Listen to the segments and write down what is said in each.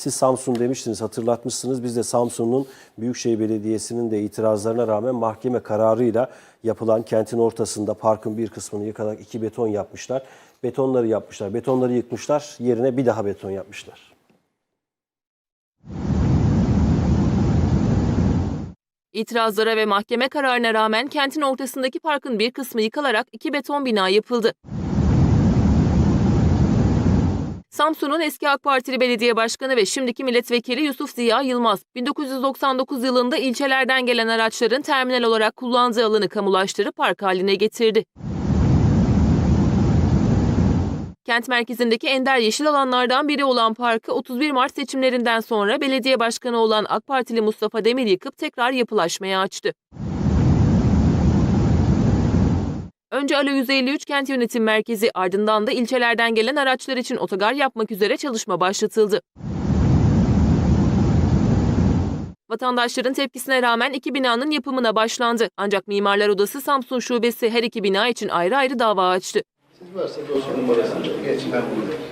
Siz Samsun demiştiniz, hatırlatmışsınız. Biz de Samsun'un Büyükşehir Belediyesi'nin de itirazlarına rağmen mahkeme kararıyla yapılan kentin ortasında parkın bir kısmını yıkarak iki beton yapmışlar. Betonları yapmışlar, betonları yıkmışlar, yerine bir daha beton yapmışlar. İtirazlara ve mahkeme kararına rağmen kentin ortasındaki parkın bir kısmı yıkılarak iki beton bina yapıldı. Samsun'un eski AK Partili belediye başkanı ve şimdiki milletvekili Yusuf Ziya Yılmaz, 1999 yılında ilçelerden gelen araçların terminal olarak kullandığı alanı kamulaştırıp park haline getirdi. Kent merkezindeki ender yeşil alanlardan biri olan parkı 31 Mart seçimlerinden sonra belediye başkanı olan AK Partili Mustafa Demir yıkıp tekrar yapılaşmaya açtı. Önce Alo 153 kent yönetim merkezi ardından da ilçelerden gelen araçlar için otogar yapmak üzere çalışma başlatıldı. Vatandaşların tepkisine rağmen iki binanın yapımına başlandı. Ancak Mimarlar Odası Samsun Şubesi her iki bina için ayrı ayrı dava açtı. Siz varsa dosya numarasını geç ben bulurum.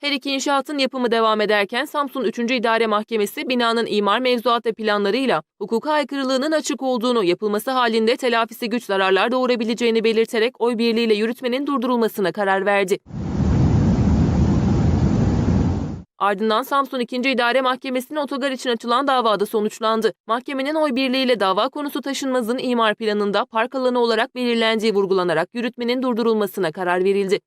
Her iki inşaatın yapımı devam ederken Samsun 3. İdare Mahkemesi binanın imar mevzuat ve planlarıyla hukuka aykırılığının açık olduğunu yapılması halinde telafisi güç zararlar doğurabileceğini belirterek oy birliğiyle yürütmenin durdurulmasına karar verdi. Ardından Samsun 2. İdare Mahkemesi'nin otogar için açılan davada sonuçlandı. Mahkemenin oy birliğiyle dava konusu taşınmazın imar planında park alanı olarak belirlendiği vurgulanarak yürütmenin durdurulmasına karar verildi.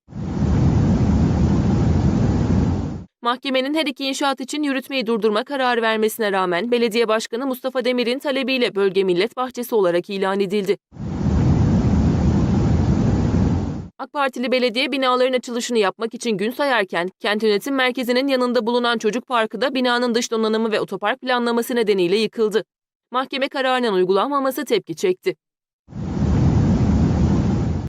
Mahkemenin her iki inşaat için yürütmeyi durdurma kararı vermesine rağmen belediye başkanı Mustafa Demir'in talebiyle bölge millet bahçesi olarak ilan edildi. AK Partili belediye binaların açılışını yapmak için gün sayarken kent yönetim merkezinin yanında bulunan çocuk parkı da binanın dış donanımı ve otopark planlaması nedeniyle yıkıldı. Mahkeme kararının uygulanmaması tepki çekti.